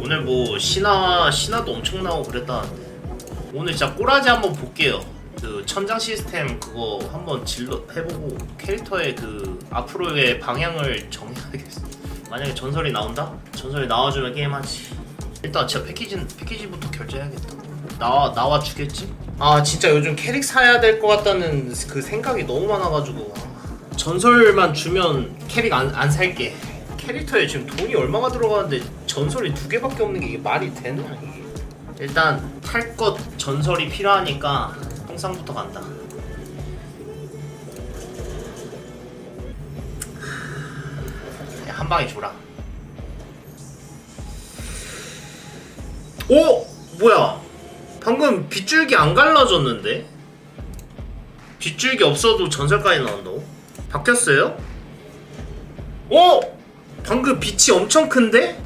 오늘 뭐 신화 신화도 엄청 나오고 그랬다는데 오늘 진짜 꼬라지 한번 볼게요. 그 천장 시스템 그거 한번 질러 해보고 캐릭터의 그 앞으로의 방향을 정해야겠어. 만약에 전설이 나온다? 전설이 나와주면 게임하지. 일단 진짜 패키지 패키지부터 결제해야겠다. 나와 나와 주겠지? 아 진짜 요즘 캐릭 사야 될 것 같다는 그 생각이 너무 많아가지고 아, 전설만 주면 캐릭 안, 안 살게. 캐릭터에 지금 돈이 얼마가 들어가는데 전설이 두 개밖에 없는 게 이게 말이 되나 이게. 일단 탈 것 전설이 필요하니까 통상부터 간다. 야, 한 방에 줘라. 오! 뭐야? 방금 빗줄기 안 갈라졌는데? 빗줄기 없어도 전설까지 나온다고? 바뀌었어요? 오! 방금 빛이 엄청 큰데?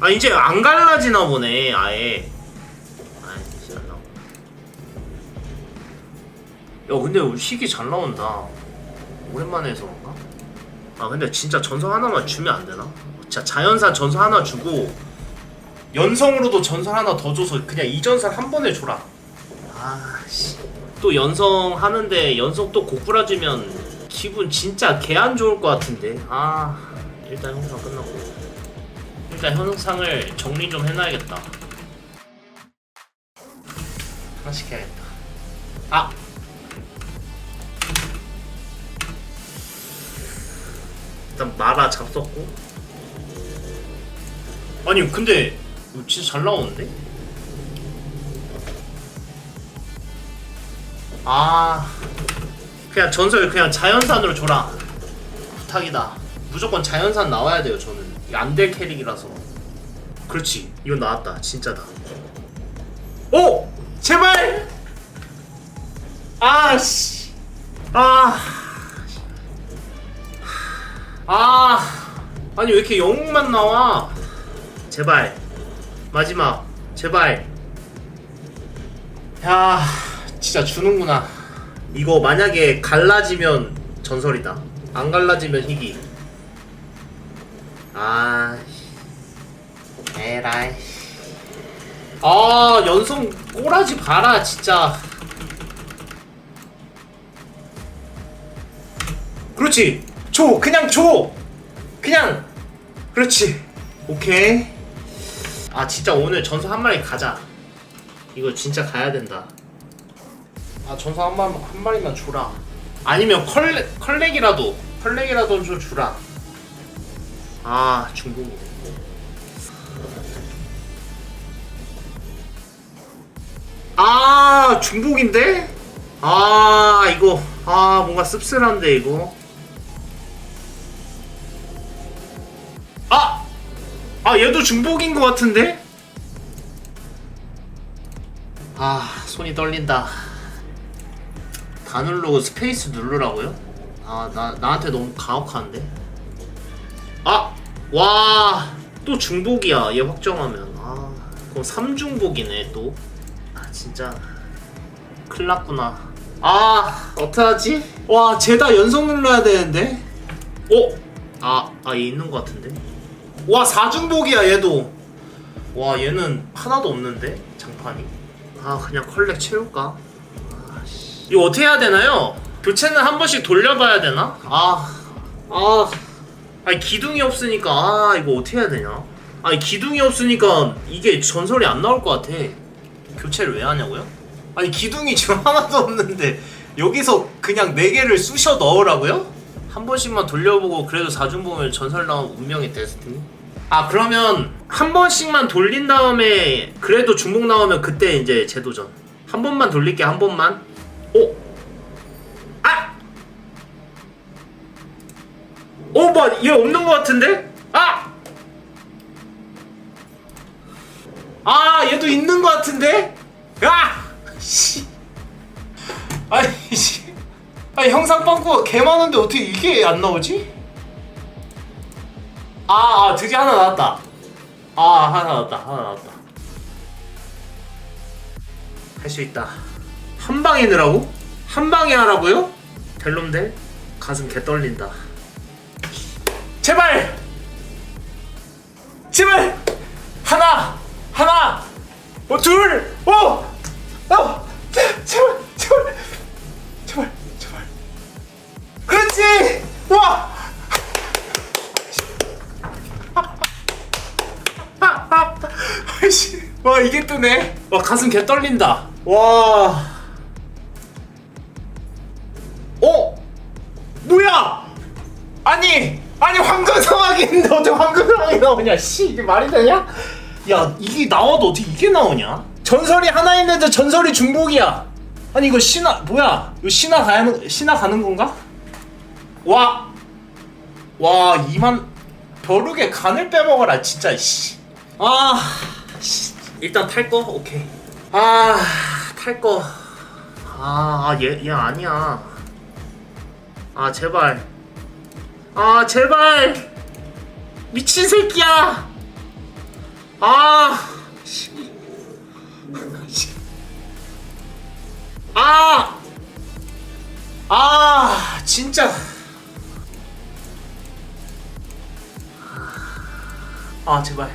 아 이제 안 갈라지나 보네 아예 아이 진짜 나. 야 근데 시기 잘 나온다 오랜만에 해서 그런가? 아 근데 진짜 전설 하나만 주면 안 되나? 진짜 자연산 전설 하나 주고 연성으로도 전설 하나 더 줘서 그냥 이 전설 한 번에 줘라 아씨. 또 연성 하는데 연성 또 고꾸라지면 기분 진짜 개 안 좋을 것 같은데. 아 일단 영상 끝났고. 일단 현상을 정리 좀 해놔야겠다. 하나씩 해야겠다. 아! 일단 마라 잡섰고. 아니 근데 진짜 잘 나오는데? 아 그냥 전설 그냥 자연산으로 줘라. 부탁이다. 무조건 자연산 나와야 돼요 저는. 안 될 캐릭이라서. 그렇지. 이건 나왔다. 진짜다. 오! 제발! 아씨. 아. 아, 아니 왜 이렇게 영웅만 나와? 제발. 마지막. 제발. 야, 진짜 주는구나. 이거 만약에 갈라지면 전설이다. 안 갈라지면 희귀. 아, 에라이. 아, 연성 꼬라지 봐라 진짜. 그렇지. 줘. 그냥 줘. 그냥. 그렇지. 오케이. 아 진짜 오늘 전설 한 마리 가자. 이거 진짜 가야 된다. 아 전설 한, 마, 한 마리만 주라. 아니면 컬렉 컬렉이라도 컬렉이라도 좀 주라. 아 중국. 아 중복인데? 아 이거 아 뭔가 씁쓸한데 이거. 아! 아 얘도 중복인 것 같은데? 아 손이 떨린다 다 누르고 스페이스 누르라고요? 아 나 나한테 너무 가혹한데? 아! 와! 또 중복이야 얘 확정하면 아 그럼 3중복이네 또 아 진짜 큰일 났구나 아 어떡하지? 와 쟤다 연속 눌러야 되는데? 어? 아, 아, 얘 있는 것 같은데? 와, 4중복이야, 얘도. 와, 얘는 하나도 없는데? 장판이. 아, 그냥 컬렉 채울까? 이거 어떻게 해야 되나요? 교체는 한 번씩 돌려봐야 되나? 아, 아. 아니, 기둥이 없으니까, 아, 이거 어떻게 해야 되냐? 아니, 기둥이 없으니까 이게 전설이 안 나올 것 같아. 교체를 왜 하냐고요? 아니, 기둥이 지금 하나도 없는데, 여기서 그냥 4개를 쑤셔 넣으라고요? 한 번씩만 돌려보고 그래도 4중 보면 전설 나온 운명의 데스티니? 아 그러면 한 번씩만 돌린 다음에 그래도 중복 나오면 그때 이제 재도전 한 번만 돌릴게 한 번만 오! 아! 오, 뭐, 얘 없는 것 같은데? 아! 아, 얘도 있는 것 같은데? 아! 씨. 아니, 씨. 아니 형상 빵꾸가 개 많은데 어떻게 이게 안 나오지? 아, 아 드디어 하나 나왔다. 아 하나 나왔다. 하나 나왔다. 할 수 있다. 한 방에 넣으라고? 한 방에 하라고요? 벨롬데 가슴 개 떨린다. 제발! 제발! 하나! 하나! 어, 둘! 어! 어! 제- 제발! 제발! 제발! 제발! 그렇지! 와! 와 이게 뜨네. 와 가슴 개 떨린다. 와. 아니, 황금 있는데 어떻게 황금 상황이 나오냐? 씨 이게 말이 되냐? 야 이게 나와도 어떻게 이게 나오냐? 전설이 하나 있는데 전설이 중복이야. 아니 이거 신화 뭐야? 이거 신화 가는 신화 가는 건가? 와, 와 이만 벼룩의 간을 빼먹어라 진짜 씨. 아, 씨. 일단 탈 거 오케이. 아, 탈 거. 아, 얘, 얘 아니야. 아, 제발. 아, 제발. 미친 새끼야. 아. 아, 아, 진짜. 아, 제발.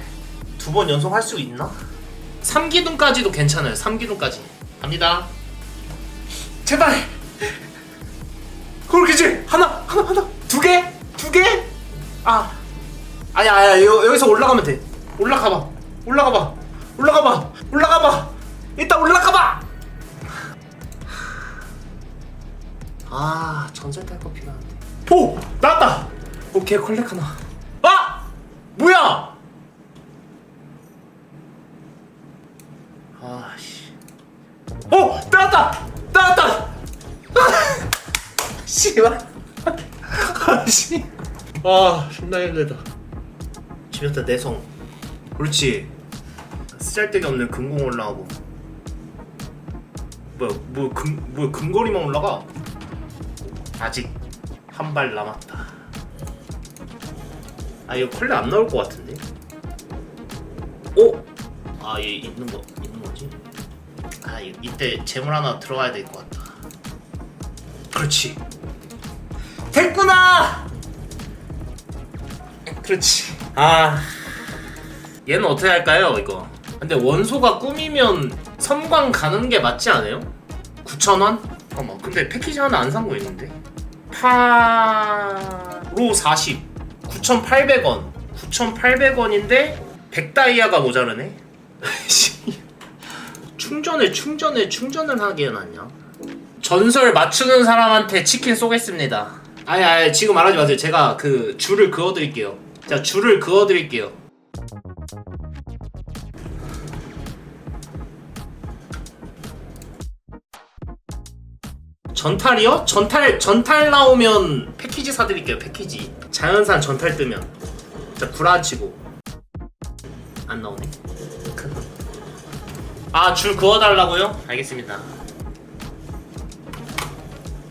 두 번 연속 할 수 있나? 3기둥까지도 괜찮아요. 3기둥까지. 갑니다. 제발. 그렇게지. 하나, 하나, 하나. 두 개? 두 개? 아. 아니야, 아니야. 여, 여기서 올라가면 돼. 올라가 봐. 올라가 봐. 올라가 봐. 올라가 봐. 일단 올라가 봐. 아, 전설 탈 거 필요한데. 오! 나왔다. 오케이, 컬렉 하나. 아! 뭐야? 아씨. 어! 나왔다! 나왔다! 씨발. 아, 존나 힘들다. 집에다 내성. 그렇지. 쓰잘데기 없는 금공 올라가고. 뭐야, 뭐, 금, 뭐, 금거리만 올라가? 아직 한 발 남았다. 아, 이거 컬레 안 나올 것 같은데? 오! 아, 얘 있는 거, 있는 거지? 아, 이, 이때 재물 하나 들어가야 될 것 같다. 그렇지. 됐구나! 그렇지. 아. 얘는 어떻게 할까요, 이거? 근데 원소가 꾸미면 섬광 가는 게 맞지 않아요? 9,000원? 잠깐만, 근데 패키지 하나 안 산 거 있는데? 파로 40. 9,800원. 9,800원인데 100다이아가 모자르네? 충전을 충전을 충전을 하게 해놨냐? 전설 맞추는 사람한테 치킨 쏘겠습니다. 아니 아니 지금 말하지 마세요. 제가 그 줄을 그어드릴게요. 자 줄을 그어 드릴게요. 전탈이요? 전탈 전탈 나오면 패키지 사드릴게요. 패키지 자연산 전탈 뜨면 자 구라치고 안 나오네. 아 줄 그어달라고요? 알겠습니다.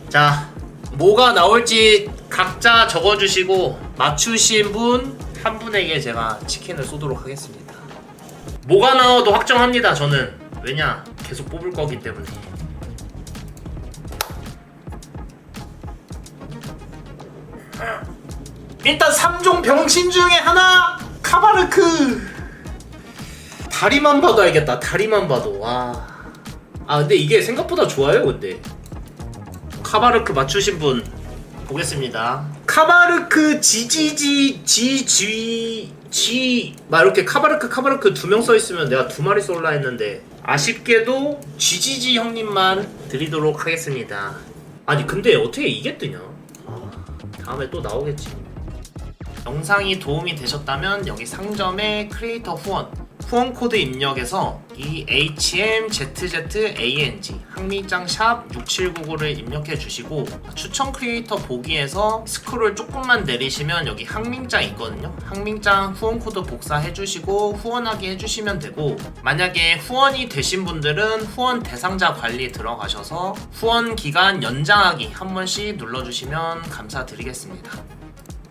자 뭐가 나올지 각자 적어주시고 맞추신 분 한 분에게 제가 치킨을 쏘도록 하겠습니다. 뭐가 나와도 확정합니다. 저는 왜냐 계속 뽑을 거기 때문에. 일단 3종 병신 중에 하나 카바르크 다리만 봐도 알겠다 다리만 봐도 와. 아 근데 이게 생각보다 좋아요 근데 카바르크 맞추신 분 보겠습니다 카바르크 지지지 지지 지막 이렇게 카바르크 카바르크 두 명 써 있으면 내가 두 마리 쏠라 했는데 아쉽게도 지지지 형님만 드리도록 하겠습니다. 아니 근데 어떻게 이게 뜨냐? 아, 다음에 또 나오겠지. 영상이 도움이 되셨다면 여기 상점에 크리에이터 후원 후원 코드 입력해서 이 HMZZANG 항미짱 샵 6799를 입력해 주시고 추천 크리에이터 보기에서 스크롤 조금만 내리시면 여기 항민짱 있거든요. 항민짱 후원 코드 복사해 주시고 후원하기 해주시면 되고 만약에 후원이 되신 분들은 후원 대상자 관리 들어가셔서 후원 기간 연장하기 한 번씩 눌러주시면 감사드리겠습니다.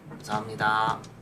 감사합니다